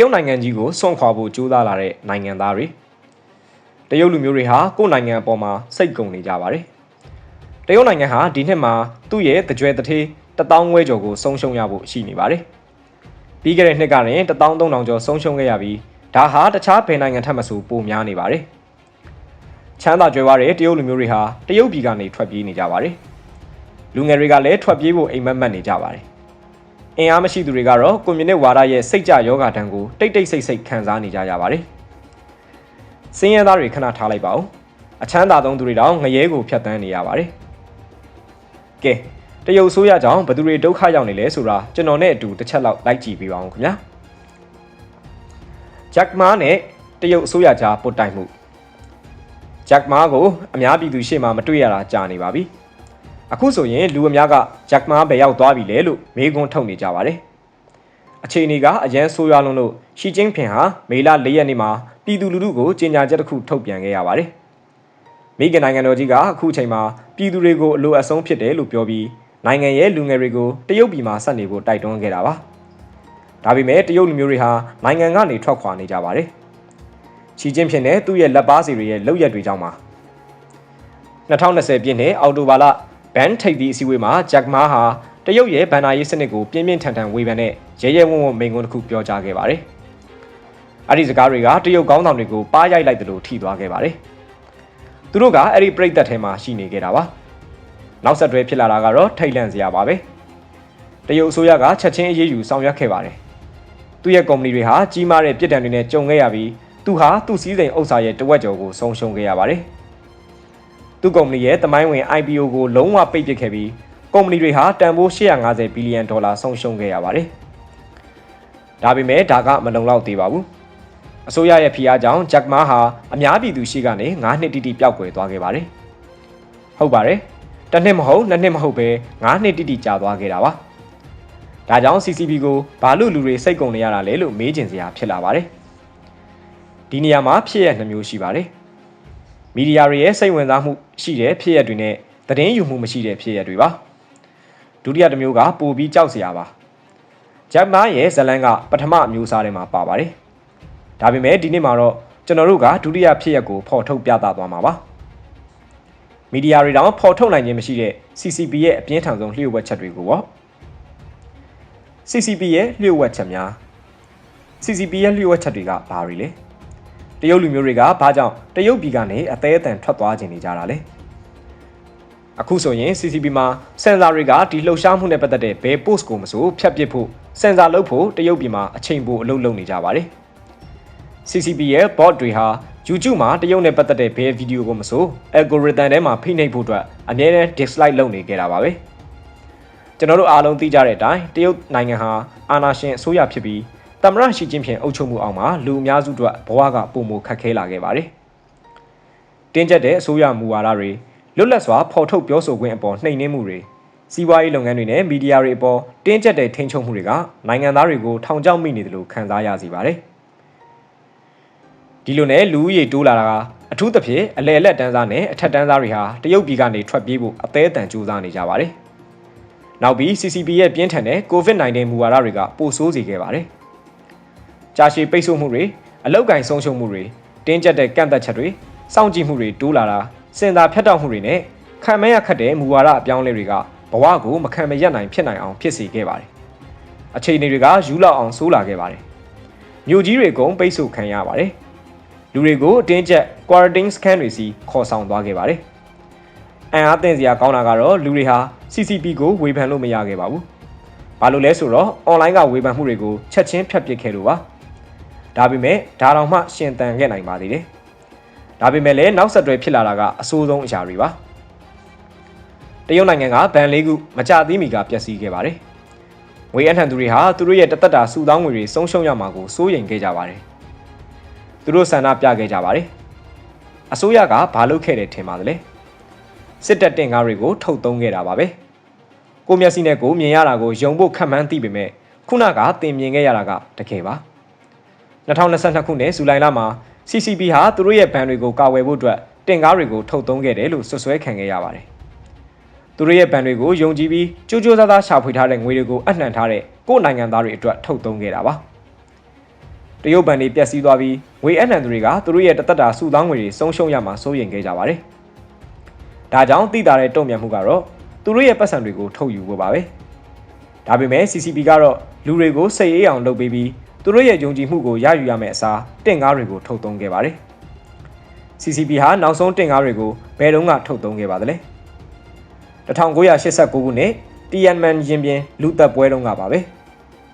ရုတ်နိုင်ငံကြီးကိုစွန့်ခွာဖို့ကြိုးစားလာတဲ့နိုင်ငံသားတွေတရုတ်လူမျိုးတွေဟာကိုယ့်နိုင်ငံအပေါ်မှာစိတ်ကုန်နေကြပါတယ်တရုတ်နိုင်ငံဟာဒီနှစ်မှာသူ့ရဲ့တကြွယ်တထေး1000ဝဲကျော်ကိုဆုံးရှုံးရဖို့ရှိနေပါတယ်ပြီးခဲ့တဲ့နှစ်ကရင်13000ကျော်ဆုံးရှုံးခဲ့ရပြီးဒါဟာတခြားဘယ်နိုင်ငံထက်မဆိုပိုများနေပါတယ်ချမ်းသာကြွယ်ဝတဲ့တရုတ်လူမျိုးတွေဟာတရုတ်ပြည်ကနေထွက်ပြေးနေကြပါတယ်လူငယ်တွေကလည်းထွက်ပြေးဖို့အိမ်မက်မက်နေကြပါတယ် အင်အားမရှိသူတွေကတော့ကွန်မြူနစ်ဝါဒရဲ့စိတ်ကြယောဂတန်းကိုတိတ်တိတ်ဆိတ်ဆိတ်ခံစားနေကြရပါတယ်။စင်းရဲသားတွေခဏထားလိုက်ပါဦး။အချမ်းသာဆုံးသူတွေတောင်ငရဲကိုဖျက်ဆီးနေရပါတယ်။ကဲတရုတ်ဆိုးရကြောင်ဘယ်သူတွေဒုက္ခရောက်နေလဲဆိုတာကျွန်တော်နဲ့အတူတစ်ချက်လောက်လိုက်ကြည့်ပေးပါဦးခင်ဗျာ။ဂျက်မားနဲ့တရုတ်အစိုးရကြားပုတ်တိုင်မှုဂျက်မားကိုအများပြည်သူရှေ့မှာမတွေ့ရတာကြာနေပါပြီ။ အခုဆိုရင်လူအများကဂျက်မားဘယ်ရောက်သွားပြီလဲလို့မေးခွန်းထုတ်နေကြပါတယ်။အခြေအနေကအရန်ဆိုးရွားလွန်းလို့ရှီကျင်းဖင်ဟာမေလ၄ရက်နေ့မှာပြည်သူလူထုကိုကြေညာချက်တစ်ခုထုတ်ပြန်ခဲ့ရပါတယ်။မိခင်နိုင်ငံတော်ကြီးကအခုချိန်မှာပြည်သူတွေကိုအလိုအဆုံးဖြစ်တယ်လို့ပြောပြီးနိုင်ငံရဲ့လူငယ်တွေကိုတရုတ်ပြည်မှာဆက်နေဖို့တိုက်တွန်းခဲ့တာပါ။ဒါပေမဲ့တရုတ်လူမျိုးတွေဟာနိုင်ငံကနေထွက်ခွာနေကြပါတယ်။ရှီကျင်းဖင်နဲ့သူ့ရဲ့လက်ပါစီတွေရဲ့လောက်ရက်တွေကြောင့်ပါ2020ပြည့်နှစ်အောက်တိုဘာလ ဘန်ထိပ်သီးအစည်းအဝေးမှာဂျက်မားဟာတရုတ်ရဲ့ဘန်နာရေးစနစ်ကိုပြင်းပြင်းထန်ထန်ဝေဖန်တဲ့ရဲရဲဝံ့ဝံ့မိန့်ခွန်းတစ်ခုပြောကြားခဲ့ပါတယ်။အဲ့ဒီစကားတွေကတရုတ်ကောင်းဆောင်တွေကိုပါးရိုက်လိုက်တယ်လို့ထိသွားခဲ့ပါတယ်။သူတို့ကအဲ့ဒီပြိတ်သက်ထဲမှာရှိနေခဲ့တာပါ။နောက်ဆက်တွဲဖြစ်လာတာကတော့ထိတ်လန့်စရာပါပဲ။တရုတ်အစိုးရကချက်ချင်းအရေးယူဆောင်ရွက်ခဲ့ပါတယ်။သူ့ရဲ့ကုမ္ပဏီတွေဟာကြီးမားတဲ့ပြစ်ဒဏ်တွေနဲ့ကြုံခဲ့ရပြီးသူဟာသူ့စည်းစိမ်ဥစ္စာရဲ့တဝက်ကျော်ကိုဆုံးရှုံးခဲ့ရပါတယ်။ သူ့ကုမ္ပဏီရဲ့တမိုင်းဝင် IPO ကိုလုံးဝပိတ်ပစ်ခဲ့ပြီးကုမ္ပဏီတွေဟာတန်ဖိုး850ဘီလီယံဒေါ်လာဆုံးရှုံးခဲ့ရပါတယ်။ဒါပေမဲ့ဒါကမလုံလောက်သေးပါဘူး။အစိုးရရဲ့ဖိအားကြောင့်ဂျက်မားဟာအများပြည်သူရှိကနေ9နှစ်တိတိပျောက်ကွယ်သွားခဲ့ပါတယ်။ဟုတ်ပါတယ်။တစ်နှစ်မဟုတ်နှစ်နှစ်မဟုတ်ပဲ9နှစ်တိတိကြာသွားခဲ့တာပါ။ဒါကြောင့် CCP ကိုဘာလို့လူတွေစိတ်ကုန်နေရတာလဲလို့မေးချင်စရာဖြစ်လာပါတယ်။ဒီနေရာမှာဖြစ်ရနှမျိုးရှိပါတယ်။ မီဒီယာတွေရဲ့စိတ်ဝင်စားမှုရှိတဲ့ဖြစ်ရပ်တွေနဲ့သတင်းယူမှုမရှိတဲ့ဖြစ်ရပ်တွေပါဒုတိယတစ်မျိုးကပိုပြီးကြောက်စရာပါဂျက်မားရဲ့ဇလန်ကပထမအမျိုးအစားထဲမှာပါပါတယ်ဒါပေမဲ့ဒီနေ့မှာတော့ကျွန်တော်တို့ကဒုတိယဖြစ်ရပ်ကိုဖော်ထုတ်ပြသသွားမှာပါမီဒီယာတွေတောင်ဖော်ထုတ်နိုင်ခြင်းမရှိတဲ့ CCP ရဲ့အပြင်းထန်ဆုံးလျှို့ဝှက်ချက်တွေကိုပေါ့ CCP ရဲ့လျှို့ဝှက်ချက်များ CCP ရဲ့လျှို့ဝှက်ချက်တွေကဘာတွေလဲ တရုတ်လူမျိုးတွေကဘာကြောင့်တရုတ်ပြည်ကနေအသေးအတန်ထွက်သွားခြင်းနေကြတာလဲအခုဆိုရင် CCP မှာစင်ဆာတွေကဒီလှုပ်ရှားမှုနဲ့ပတ်သက်တဲ့ဘယ် post ကိုမဆိုဖြတ်ပစ်ဖို့စင်ဆာလုပ်ဖို့တရုတ်ပြည်မှာအချိန်ပိုအလုပ်လုပ်နေကြပါတယ် CCP ရဲ့ bot တွေဟာ YouTube မှာတရုတ်နဲ့ပတ်သက်တဲ့ဘယ်ဗီဒီယိုကိုမဆို algorithm ထဲမှာဖိနှိပ်ဖို့အတွက်အများနဲ့ dislike လုပ်နေကြတာပါပဲကျွန်တော်တို့အားလုံးသိကြတဲ့အတိုင်းတရုတ်နိုင်ငံဟာအာဏာရှင်အစိုးရဖြစ်ပြီး တမရရှိချင်းဖြင့်အုပ်ချုပ်မှုအောက်မှာလူအများစုတို့ဘဝကပုံမခက်ခဲလာခဲ့ပါတယ်။တင်းကျပ်တဲ့အစိုးရမူဝါဒတွေလွတ်လပ်စွာဖော်ထုတ်ပြောဆိုခွင့်အပေါ်နှိမ်နင်းမှုတွေစီးပွားရေးလုပ်ငန်းတွေနဲ့မီဒီယာတွေအပေါ်တင်းကျပ်တဲ့ထိန်းချုပ်မှုတွေကနိုင်ငံသားတွေကိုထောင်ချောက်မိနေတယ်လို့ခံစားရစေပါတယ်။ဒီလိုနဲ့လူဦးရေတိုးလာတာကအထူးသဖြင့်အလဲအလက်တန်းစားနဲ့အထက်တန်းစားတွေဟာတရုတ်ပြည်ကနေထွက်ပြေးဖို့အသေးအတန်ကြိုးစားနေကြပါတယ်။နောက်ပြီး CCP ရဲ့ပြင်းထန်တဲ့ COVID-19 မူဝါဒတွေကပိုဆိုးစေခဲ့ပါတယ်။ ကြာရှည်ပိတ်ဆို့မှုတွေအလောက်ကင်ဆုံးရှုံးမှုတွေတင်းကျပ်တဲ့ကန့်သက်ချက်တွေစောင့်ကြည့်မှုတွေတိုးလာတာစင်သာဖြတ်တောက်မှုတွေနဲ့ခံမရခတ်တဲ့မူဝါဒအပြောင်းလဲတွေကဘဝကိုမခံမရက်နိုင်ဖြစ်နိုင်အောင်ဖြစ်စေခဲ့ပါတယ်။အခြေအနေတွေကယူလောက်အောင်ဆိုးလာခဲ့ပါတယ်။မြို့ကြီးတွေကုန်ပိတ်ဆို့ခံရပါတယ်။လူတွေကိုအတင်းကျပ် quarantine scan တွေစီခေါ်ဆောင်သွားခဲ့ပါတယ်။အံအားသင့်စရာကောင်းတာကတော့လူတွေဟာ CCP ကိုဝေဖန်လို့မရခဲ့ပါဘူး။ဘာလို့လဲဆိုတော့ online ကဝေဖန်မှုတွေကိုချက်ချင်းဖျက်ပစ်ခဲ့လို့ပါ။ ဒါပေမဲ့ဒါတောင်မှရှင်သန်ခဲ့နိုင်ပါသေးတယ်ဒါပေမဲ့လည်းနောက်ဆက်တွဲဖြစ်လာတာကအဆိုးဆုံးအရာတွေပါတရုတ်နိုင်ငံကဗန်လေးခုမကြသေးမီကပျက်စီးခဲ့ပါတယ်ငွေအနှံသူတွေဟာသူတို့ရဲ့တသက်တာစုဆောင်းငွေတွေဆုံးရှုံးရမှာကိုစိုးရိမ်ခဲ့ကြပါတယ်သူတို့ဆန္ဒပြခဲ့ကြပါတယ်အစိုးရကဘာလုပ်ခဲ့တယ်ထင်ပါသလဲစစ်တပ်တင်ကားတွေကိုထုတ်သုံးခဲ့တာပါပဲကိုမျက်စိနဲ့ကိုမြင်ရတာကိုယုံဖို့ခံမှန်းသိပေမဲ့ခုနကတင်မြင်ခဲ့ရတာကတကယ်ပါ 2022ခုနှစ်ဇူလိုင်လမှာ CCP ဟာသူတို့ရဲ့ဘဏ်တွေကိုကာဝယ်ဖို့အတွက်တင်ကားတွေကိုထုတ်သုံးခဲ့တယ်လို့ဆွဆွဲခံခဲ့ရပါတယ်။သူတို့ရဲ့ဘဏ်တွေကိုယုံကြည်ပြီးကြိုးကြိုးစားစားရှာဖွေထားတဲ့ငွေတွေကိုအနှံထားတဲ့ကိုယ်နိုင်ငံသားတွေအတွက်ထုတ်သုံးခဲ့တာပါ။တရုတ်ဘဏ်တွေပျက်စီးသွားပြီးငွေအနှံသူတွေကသူတို့ရဲ့တသက်တာစုဆောင်းငွေတွေဆုံးရှုံးရမှာစိုးရိမ်ခဲ့ကြပါတယ်။ဒါကြောင့်သိတာတဲ့တုံ့ပြန်မှုကတော့သူတို့ရဲ့ပတ်စံတွေကိုထုတ်ယူဖို့ပါပဲ။ဒါပေမဲ့ CCP ကတော့လူတွေကိုစိတ်အေးအောင်လုပ်ပေးပြီး သူတို့ရဲ့ယုံကြည်မှုကိုရယူရမယ့်အစားတင့်ကားတွေကိုထုတ်သုံးခဲ့ပါတယ်။ CCP ဟာနောက်ဆုံးတင့်ကားတွေကိုဘယ်တုန်းကထုတ်သုံးခဲ့ပါသလဲ။1989ခုနှစ် Tiananmen ရင်ပြင်လူသက်ပွဲတုန်းကပါပဲ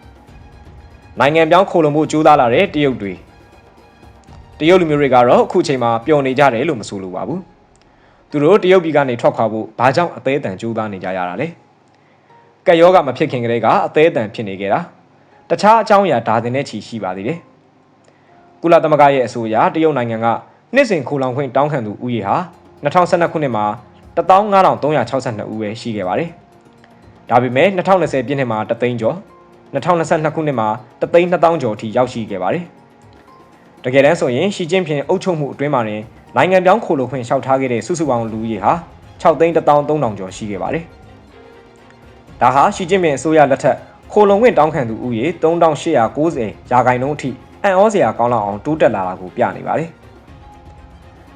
။နိုင်ငံပြောင်းခိုလုံမှုကြိုးစားလာတဲ့တရုတ်တွေတရုတ်လူမျိုးတွေကတော့အခုချိန်မှာပျော်နေကြတယ်လို့မဆိုလိုပါဘူး။သူတို့တရုတ်ပြည်ကနေထွက်ခွာဖို့ဘာကြောင့်အသေးအတန်ကြိုးစားနေကြရတာလဲ။ကက်ယောဂမဖြစ်ခင်ကတည်းကအသေးအတန်ဖြစ်နေကြတာ။ တခြားအကြောင်းအရာဒါတင်တဲ့ချီရှိပါသေးတယ်။ကုလသမဂ္ဂရဲ့အဆိုအရတရုတ်နိုင်ငံကနှစ်စဉ်ခိုလောင်ခွင့်တောင်းခံသူဦးရေဟာ2012ခုနှစ်မှာ15362ဦးပဲရှိခဲ့ပါတယ်။ဒါပေမဲ့2020ပြည့်နှစ်မှာတသိန်းကျော်2022ခုနှစ်မှာတသိန်း2000ကျော်အထိရောက်ရှိခဲ့ပါတယ်။တကယ်တမ်းဆိုရင်ရှီကျင်းဖျင်အုပ်ချုပ်မှုအတွင်းမှာတင်နိုင်ငံပြောင်းခိုလိုခွင့်လျှောက်ထားခဲ့တဲ့စုစုပေါင်းလူဦးရေဟာ6သိန်း13000ကျော်ရှိခဲ့ပါတယ်။ဒါဟာရှီကျင်းဖျင်အစိုးရလက်ထက် ခိုလုံခွင့်တောင်းခံသူဦးရေ3890ရာခိုင်နှုန်းအထိအံ့ဩစရာကောင်းလောက်အောင်တိုးတက်လာတာကိုပြနေပါတယ်။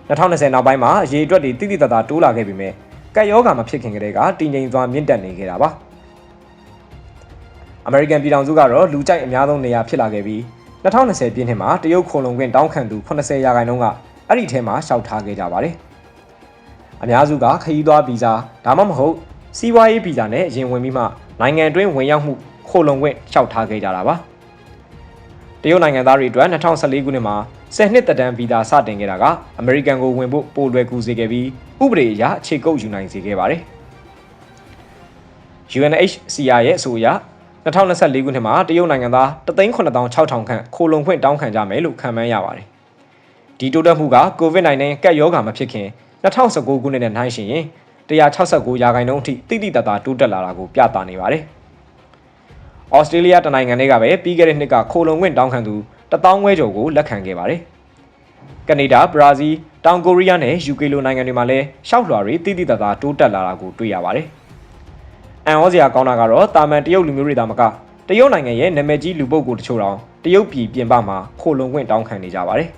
2020နောက်ပိုင်းမှာအရေးအတွက်တွေတိတိတသားတိုးလာခဲ့ပြီမဲ့ကက်ယောဂါမဖြစ်ခင်ကတည်းကတည်ငြိမ်စွာမြင့်တက်နေခဲ့တာပါ။ American ပြည်ထောင်စုကတော့လူကြိုက်အများဆုံးနေရာဖြစ်လာခဲ့ပြီး2020ပြည့်နှစ်မှာတရုတ်ခုံလုံခွင့်တောင်းခံသူ80ရာခိုင်နှုန်းကအဲ့ဒီထဲမှာရှောက်ထားခဲ့ကြပါတယ်။အများစုကခရီးသွားဗီဇာဒါမှမဟုတ်စီးပွားရေးဗီဇာနဲ့အရင်ဝင်ပြီးမှနိုင်ငံတွင်းဝင်ရောက်မှု ခိုလုံခွင့်လျှောက်ထားခဲ့ကြတာပါ။တရုတ်နိုင်ငံသားတွေအတွက်2014ခုနှစ်မှာ10နှစ်သက်တမ်းဗီဇာစတင်ခဲ့တာကအမေရိကန်ကိုဝင်ဖို့ပိုလွယ်ကူစေခဲ့ပြီးဥပဒေအရအခြေကုပ်ယူနိုင်စေခဲ့ပါတယ်။ UNHCR ရဲ့အဆိုအရ2024ခုနှစ်မှာတရုတ်နိုင်ငံသား3,600ခန့်ခိုလုံခွင့်တောင်းခံကြမယ်လို့ခန့်မှန်းရပါတယ်။ဒီတိုးတက်မှုက COVID-19 ကပ်ရောဂါမဖြစ်ခင်2019ခုနှစ်နဲ့နှိုင်းယှဉ်ရင်169ရာခိုင်နှုန်းအထိတိတိတတ်တာတိုးတက်လာတာကိုပြသနေပါတယ်။ ဩစတြေးလျတနိုင်ငံတွေကပဲပြီးခဲ့တဲ့နှစ်ကခိုလုံခွင့်တောင်းခံသူ1000ဝဲကျော်ကိုလက်ခံခဲ့ပါတယ်။ကနေဒါ၊ဘရာဇီး၊တောင်ကိုရီးယားနဲ့ UK လိုနိုင်ငံတွေမှာလည်းရှောက်လွှာတွေတိတိတတ်တာတိုးတက်လာတာကိုတွေ့ရပါတယ်။အန်ဩစရာကောင်းတာကတော့တာမန်တရုတ်လူမျိုးတွေသာမကတရုတ်နိုင်ငံရဲ့နာမည်ကြီးလူပုဂ္ဂိုလ်တချို့တောင်တရုတ်ပြည်ပြင်ပမှာခိုလုံခွင့်တောင်းခံနေကြပါတယ်။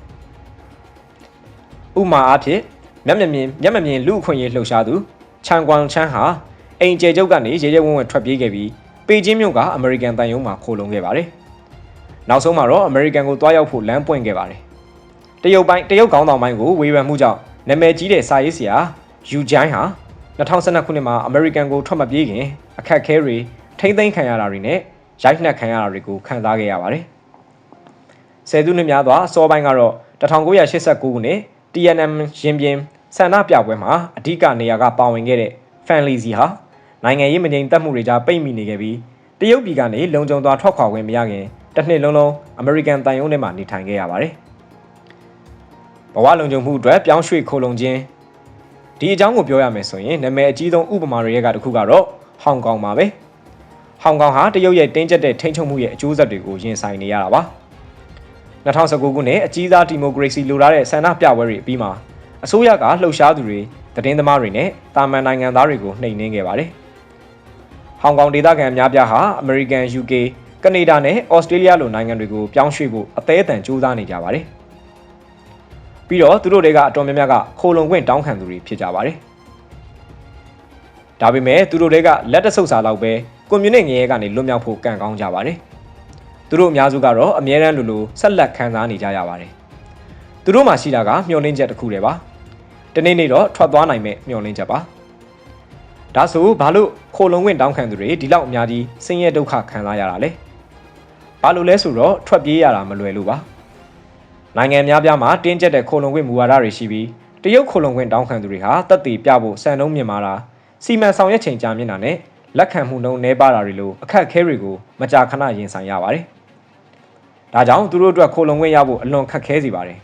ဥမာအားဖြင့်မျက်မမြင်မျက်မမြင်လူအခွင့်အရေးလှုပ်ရှားသူချန်ကွမ်ချန်ဟာအိမ်ကျဲကျုပ်ကနေရေရဲဝန်းဝန်းထွက်ပြေးခဲ့ပြီး ပေကျင်းမြို့ကအမေရိကန်တန်ယုံမှာခိုလုံခဲ့ပါတယ်။နောက်ဆုံးမှာတော့အမေရိကန်ကိုတွားရောက်ဖို့လမ်းပွင့်ခဲ့ပါတယ်။တရုတ်ပိုင်းတရုတ်ကောင်းဆောင်ပိုင်းကိုဝေဖန်မှုကြောင့်နာမည်ကြီးတဲ့စာရေးဆရာယူဂျိုင်းဟာ2012ခုနှစ်မှာအမေရိကန်ကိုထွက်မပြေးခင်အခက်ခဲတွေထိမ့်သိမ်းခံရတာတွေနဲ့ရိုက်နှက်ခံရတာတွေကိုခံစားခဲ့ရပါတယ်။ဆယ်စုနှစ်များစွာအစောပိုင်းကတော့1989ခုနှစ် TNM ရင်ပြင်ဆန္ဒပြပွဲမှာအဓိကနေရာကပါဝင်ခဲ့တဲ့ Fan Lizzy ဟာ နိုင်ငံရေးမငြိမ်သက်မှုတွေကြားပိတ်မိနေခဲ့ပြီးတရုတ်ပြည်ကနေလုံခြုံစွာထွက်ခွာခွင့်မရခင်တစ်နှစ်လုံးလုံးအမေရိကန်တန်ယုံထဲမှာနေထိုင်ခဲ့ရပါတယ်။ဘဝလုံခြုံမှုအတွက်ပြောင်းရွှေ့ခိုလုံခြင်းဒီအကြောင်းကိုပြောရမယ်ဆိုရင်နာမည်အကြီးဆုံးဥပမာတွေကတစ်ခုကတော့ဟောင်ကောင်ပါပဲ။ဟောင်ကောင်ဟာတရုတ်ရဲ့တင်းကျပ်တဲ့ထိန်းချုပ်မှုရဲ့အကျိုးဆက်တွေကိုရင်ဆိုင်နေရတာပါ။2019ခုနှစ်အကြီးစားဒီမိုကရေစီလိုလားတဲ့ဆန္ဒပြပွဲတွေအပြီးမှာအစိုးရကလှုပ်ရှားသူတွေသတင်းသမားတွေနဲ့တာမန်နိုင်ငံသားတွေကိုနှိမ်နင်းခဲ့ပါတယ်။ ဟောင်ကောင်ဒေသခံအများပြားဟာ American, UK, ကနေဒါနဲ့ဩစတြေးလျလိုနိုင်ငံတွေကိုပြောင်းရွှေ့ဖို့အသေးအတန်ကြိုးစားနေကြပါတယ်။ပြီးတော့သူတို့တွေကအတော်များများကခိုလုံခွင့်တောင်းခံသူတွေဖြစ်ကြပါတယ်။ဒါပေမဲ့သူတို့တွေကလက်တဆုပ်စာလောက်ပဲကွန်မြူနစ်ငရဲကနေလွတ်မြောက်ဖို့ကန့်ကောင်းကြပါတယ်။သူတို့အများစုကတော့အမြဲတမ်းလိုလိုဆက်လက်ခံစားနေကြရပါတယ်။သူတို့မှရှိတာကမျှော်လင့်ချက်တစ်ခုတည်းပါ။တနေ့နေ့တော့ထွက်သွားနိုင်မဲ့မျှော်လင့်ချက်ပါ။ ဒါဆိုဘာလို့ခိုလုံဝင်တောင်းခံသူတွေဒီလောက်အများကြီးဆင်းရဲဒုက္ခခံစားရတာလဲ။ဘာလို့လဲဆိုတော့ထွက်ပြေးရတာမလွယ်လို့ပါနိုင်ငံများပြားမှာတင်းကျပ်တဲ့ခိုလုံခွင့်မူဝါဒတွေရှိပြီးတရုတ်ခိုလုံခွင့်တောင်းခံသူတွေဟာတက်တည်ပြဖို့စံနှုန်းမြင့်မာတာစီမံဆောင်ရွက်ချိန်ကြာမြင့်တာနဲ့လက်ခံမှုနှုန်းနှဲပါတာတွေလိုအခက်အခဲတွေကိုမကြာခဏရင်ဆိုင်ရပါတယ်ဒါကြောင့်သူတို့အတွက်ခိုလုံခွင့်ရဖို့အလွန်ခက်ခဲစေပါတယ်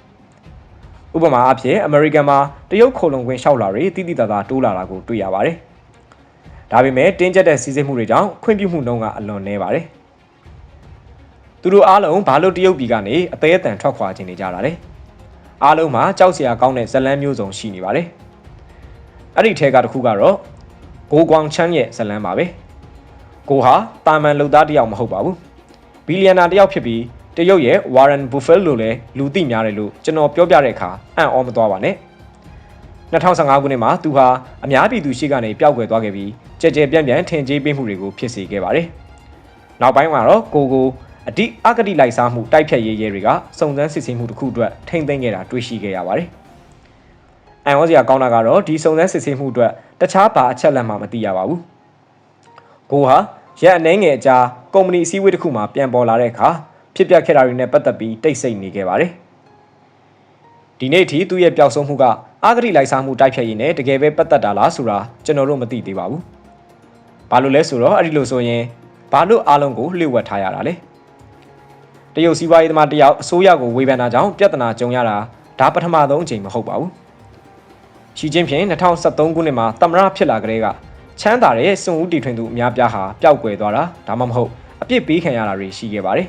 ဥပမာအဖြစ်အမေရိကန်မှာတရုတ်ခိုလုံခွင့်လျှောက်လာတွေတိတိတသားတိုးလာတာကိုတွေ့ရပါတယ် ဒါပေမဲ့တင်းကျပ်တဲ့စီစစ်မှုတွေကြောင့်ခွင့်ပြုမှုနှုန်းကအလွန်နည်းပါတယ်သူတို့အားလုံးဘာလို့တရုတ်ပြည်ကနေအသေးအတန်ထွက်ခွာခြင်းနေကြတာလဲအားလုံးမှာကြောက်စရာကောင်းတဲ့ဇလန်းမျိုးစုံရှိနေပါတယ်အဲ့ဒီထဲကတစ်ခုကတော့ဂိုကွမ်ချန်းရဲ့ဇလန်းပါပဲကိုဟာတာမန်လုံသားတယောက်မဟုတ်ပါဘူးဘီလီယံနာတယောက်ဖြစ်ပြီးတရုတ်ရဲ့ Warren Buffett လို့လည်းလူသိများတယ်လို့ကျွန်တော်ပြောပြတဲ့အခါအံ့ဩမသွားပါနဲ့2015ခုနှစ်မှာသူဟာအများပြည်သူရှိကနေပျောက်ကွယ်သွားခဲ့ပြီး ကြဲကြဲပြန့်ပြန့်ထင်ကြေးပေးမှုတွေကိုဖြစ်စေခဲ့ပါတယ်နောက်ပိုင်းမှာတော့ကိုကိုအတိအကတိလိုက်စားမှုတိုက်ဖြတ်ရေးရဲတွေကစုံစမ်းစစ်ဆေးမှုတစ်ခုအတွက်ထိမ့်သိမ်းခဲ့တာတွေ့ရှိခဲ့ရပါတယ်အန်ဩစရာကောင်းတာကတော့ဒီစုံစမ်းစစ်ဆေးမှုအတွက်တခြားဘာအချက်လက်မှမသိရပါဘူးကိုဟာရက်အနှဲငယ်အကြာကုမ္ပဏီအစည်းအဝေးတစ်ခုမှာပြန်ပေါ်လာတဲ့အခါဖြစ်ပျက်ခဲ့တာတွေနဲ့ပတ်သက်ပြီးတိတ်ဆိတ်နေခဲ့ပါတယ်ဒီနေ့ထိသူ့ရဲ့ပျောက်ဆုံးမှုကအာဂတိလိုက်စားမှုတိုက်ဖြတ်ရေးနဲ့တကယ်ပဲပတ်သက်တာလားဆိုတာကျွန်တော်တို့မသိသေးပါဘူး ဘာလို့လဲဆိုတော့အဲ့ဒီလိုဆိုရင်ဘာလို့အားလုံးကိုလှည့်ဝက်ထားရတာလဲတရုတ်စီးပွားရေးသမားတယောက်အစိုးရကိုဝေဖန်တာကြောင့်ပြဿနာကြုံရတာဒါပထမဆုံးအချိန်မဟုတ်ပါဘူးရှီကျင်းဖြင့်2013ခုနှစ်မှာတမရဖြစ်လာကြတဲ့ကချမ်းသာတဲ့စွန်ဦးတီထွင်သူအများပြားဟာပျောက်ကွယ်သွားတာဒါမှမဟုတ်အပြစ်ပေးခံရတာတွေရှိခဲ့ပါတယ်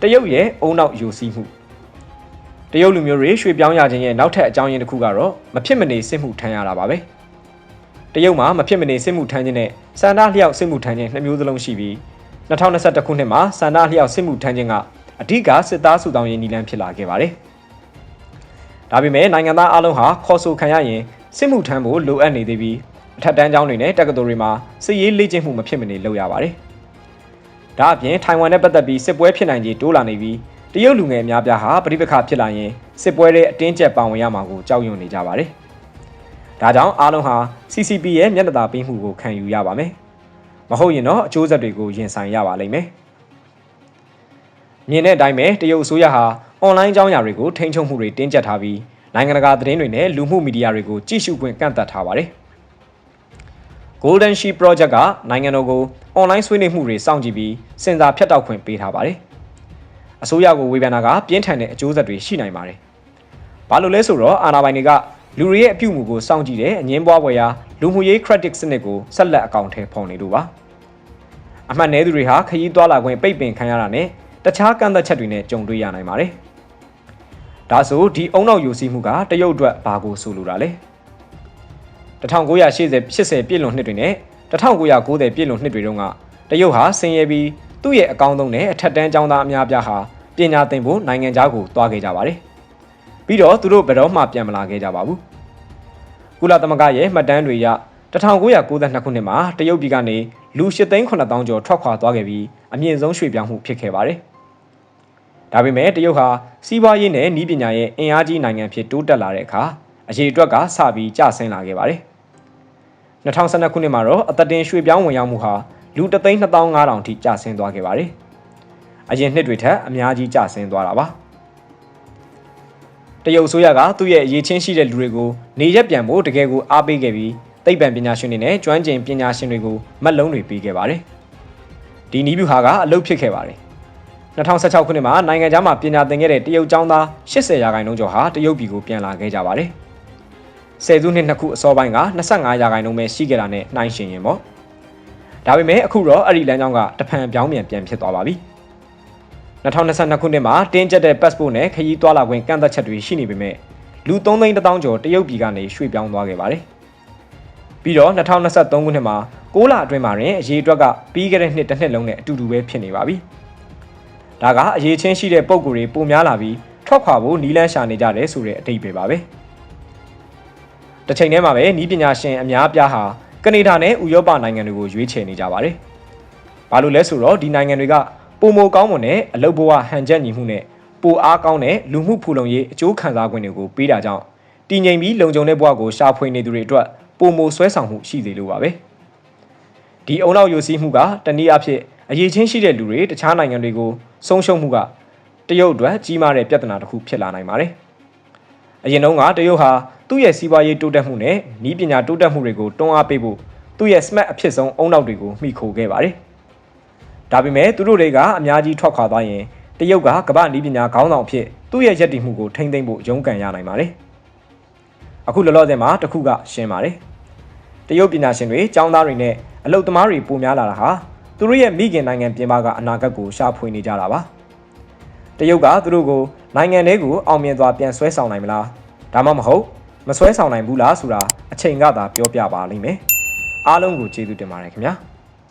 တရုတ်ရဲ့အုံနောက်ယူစီးမှုတရုတ်လူမျိုးတွေရွှေ့ပြောင်းရခြင်းရဲ့နောက်ထပ်အကြောင်းရင်းတစ်ခုကတော့မဖြစ်မနေစစ်မှုထမ်းရတာပါပဲ တရုတ်မှာမဖြစ်မနေစစ်မှုထမ်းခြင်းနဲ့စန္ဒလျောက်စစ်မှုထမ်းခြင်းနှစ်မျိုးစလုံးရှိပြီး2021ခုနှစ်မှာစန္ဒလျောက်စစ်မှုထမ်းခြင်းကအဓိကစစ်သားစုတောင်းရေးနည်းလမ်းဖြစ်လာခဲ့ပါတယ်ဒါပေမဲ့နိုင်ငံသားအလုံးဟာခေါ်ဆိုခံရရင်စစ်မှုထမ်းဖို့လိုအပ်နေသေးပြီးအထက်တန်းကျောင်းတွေနဲ့တက္ကသိုလ်တွေမှာစစ်ရေးလေ့ကျင့်မှုမဖြစ်မနေလုပ်ရပါတယ်။ဒါအပြင်ထိုင်ဝမ်နဲ့ပတ်သက်ပြီးစစ်ပွဲဖြစ်နိုင်ခြေတိုးလာနေပြီးတရုတ်လူငယ်အများပြားဟာပြိပခဖြစ်လာရင်စစ်ပွဲတွေအတင်းကျပ်ပါဝင်ရမှာကိုကြောက်ရွံ့နေကြပါတယ်။ ဒါကြောင့်အားလုံးဟာ CCP ရဲ့မျက်နှာသာပေးမှုကိုခံယူရပါမယ်။မဟုတ်ရင်တော့အကျိုးဆက်တွေကိုရင်ဆိုင်ရပါလိမ့်မယ်။မြင်တဲ့အတိုင်းပဲတရုတ်အစိုးရဟာအွန်လိုင်းကြောင်းရာတွေကိုထိန်းချုပ်မှုတွေတင်းကျပ်ထားပြီးနိုင်ငံတကာသတင်းတွေနဲ့လူမှုမီဒီယာတွေကိုကြည့်ရှုခွင့်ကန့်သတ်ထားပါတယ်။ Golden Sheep Project ကနိုင်ငံတော်ကိုအွန်လိုင်းဆွေးနွေးမှုတွေစောင့်ကြည့်ပြီးစင်စာဖြတ်တောက်ခွင့်ပေးထားပါတယ်။အစိုးရကိုဝေဖန်တာကပြင်းထန်တဲ့အကျိုးဆက်တွေရှိနိုင်ပါတယ်။ဘာလို့လဲဆိုတော့အာဏာပိုင်တွေက လူတွေရဲ့အပြုအမူကိုစောင့်ကြည့်တဲ့အငင်းပွားပွဲရာလူမှုရေး credit စနစ်ကိုဆက်လက်အကောင့်ထဲဖော်နေလို့ပါ။အမှတ်နည်းသူတွေဟာခရီးသွားလာခွင့်ပိတ်ပင်ခံရတာနဲ့တခြားကန့်သက်ချက်တွေနဲ့ကြုံတွေ့ရနိုင်ပါတယ်။ဒါဆိုဒီအုံနောက်ယူစီးမှုကတရုတ်အတွက်ဘာကိုဆိုလိုတာလဲ1980 80ပြည့်လွန်နှစ်တွေနဲ့1990ပြည့်လွန်နှစ်တွေတုန်းကတရုတ်ဟာဆင်းရဲပြီးသူ့ရဲ့အကောင်းဆုံးနဲ့အထက်တန်းကျောင်းသားအများပြားဟာပညာသင်ဖို့နိုင်ငံခြားကိုသွားခဲ့ကြပါတယ် ပြီးတော့သူတို့ဘယ်တော့မှပြန်မလာခဲ့ကြပါဘူးကုလသမဂ္ဂရဲ့မှတ်တမ်းတွေအရ1992ခုနှစ်မှာတရုတ်ပြည်ကနေလူ8,900ကျော်ထွက်ခွာသွားခဲ့ပြီးအမြင့်ဆုံးရွှေ့ပြောင်းမှုဖြစ်ခဲ့ပါတယ်ဒါပေမဲ့တရုတ်ဟာစီးပွားရေးနဲ့နည်းပညာရဲ့အင်အားကြီးနိုင်ငံဖြစ်တိုးတက်လာတဲ့အခါအရေးအတွက်ကစပြီးကျဆင်းလာခဲ့ပါတယ်။2012ခုနှစ်မှာတော့အသက်တင်ရွှေ့ပြောင်းဝင်ရောက်မှုဟာလူ3,2500ထိကျဆင်းသွားခဲ့ပါတယ်။အရင်နှစ်တွေထက်အများကြီးကျဆင်းသွားတာပါ။ တရုတ်ဆိုရကသူ့ရဲ့အရေးချင်းရှိတဲ့လူတွေကိုနေရက်ပြန်ဖို့တကယ်ကိုအားပေးခဲ့ပြီးသိပ္ပံပညာရှင်တွေနဲ့ကျွမ်းကျင်ပညာရှင်တွေကိုမက်လုံးတွေပေးခဲ့ပါတယ်။ဒီနီးဗျူဟာကအလုပ်ဖြစ်ခဲ့ပါတယ်။2016ခုနှစ်မှာနိုင်ငံခြားမှာပညာသင်ခဲ့တဲ့တရုတ်ကျောင်းသား80ရာခိုင်နှုန်းကျော်ဟာတရုတ်ပြည်ကိုပြန်လာခဲ့ကြပါတယ်။ဆယ်စုနှစ်နှစ်ခုအစောပိုင်းက25ရာခိုင်နှုန်းပဲရှိခဲ့တာနဲ့နှိုင်းယှဉ်ရင်ပေါ့။ဒါပေမဲ့အခုတော့အဲ့ဒီလမ်းကြောင်းကတဖန်ပြောင်းပြန်ပြန်ဖြစ်သွားပါပြီ။ 2022ခုနှစ်မှာတင်းကျပ်တဲ့ passport နဲ့ခရီးသွားလာခွင့်ကန့်သတ်ချက်တွေရှိနေပေမဲ့လူ3သိန်း1000ကျော်တရုတ်ပြည်ကနေရွှေ့ပြောင်းသွားခဲ့ပါတယ်။ပြီးတော့2023ခုနှစ်မှာ6လအတွင်းမှာရင်အရေးအတွက်ကပြီးခဲ့တဲ့နှစ်တစ်နှစ်လုံးနဲ့အတူတူပဲဖြစ်နေပါပြီ။ဒါကအရေးချင်းရှိတဲ့ပုံကိုယ်တွေပုံများလာပြီးထွက်ခွာဖို့နီးလန်းရှာနေကြတယ်ဆိုတဲ့အတိတ်ပဲပါပဲတစ်ချိန်တည်းမှာပဲနီးပညာရှင်အများပြားဟာကနေဒါနဲ့ဥရောပနိုင်ငံတွေကိုရွေးချယ်နေကြပါတယ်ဘာလို့လဲဆိုတော့ဒီနိုင်ငံတွေက ပုံမိုကောင်းမွန်တဲ့အလုပ်ဘဝဟန်ချက်ညီမှုနဲ့ပိုအားကောင်းတဲ့လူမှုဖူလုံရေးအကျိုးခံစား권တွေကိုပေးတာကြောင့်တည်ငြိမ်ပြီးလုံခြုံတဲ့ဘဝကိုရှာဖွေနေသူတွေအတွက်ပုံမိုဆွဲဆောင်မှုရှိသေးလို့ပါပဲဒီအုံနောက်ယိုစီးမှုကတနည်းအားဖြင့်အရေးချင်းရှိတဲ့လူတွေတခြားနိုင်ငံတွေကိုဆုံးရှုံးမှုကတရုတ်အတွက်ကြီးမားတဲ့ပြဿနာတစ်ခုဖြစ်လာနိုင်ပါတယ်။အရင်တုန်းကတရုတ်ဟာသူ့ရဲ့စီးပွားရေးတိုးတက်မှုနဲ့ဤပညာတိုးတက်မှုတွေကိုတွန်းအားပေးဖို့သူ့ရဲ့ smart အဖြစ်ဆုံးအုံနောက်တွေကိုမှီခိုခဲ့ပါတယ်။ ဒါပေမဲ့သူတို့တွေကအများကြီးထွက်ခွာသွားရင်တရုတ်ကကမ္ဘာဤပညာခေါင်းဆောင်အဖြစ်သူ့ရဲ့ရည်တည်မှုကိုထိမ့်သိမ့်ဖို့ရုန်းကန်ရနိုင်ပါတယ်။အခုလောလောဆယ်မှာတခုကရှင်းပါတယ်။တရုတ်ပညာရှင်တွေចောင်းသားတွေနဲ့အလုပ်သမားတွေပိုများလာတာဟာသူတို့ရဲ့မိခင်နိုင်ငံပြင်ပကအနာဂတ်ကိုရှာဖွေနေကြတာပါတရုတ်ကသူတို့ကိုနိုင်ငံထဲကိုအောင်မြင်စွာပြန်ဆွဲဆောင်နိုင်မလားဒါမှမဟုတ်မဆွဲဆောင်နိုင်ဘူးလားဆိုတာအချိန်ကသာပြောပြပါလိမ့်မယ်အားလုံးကိုကျေးဇူးတင်ပါတယ်ခင်ဗျာ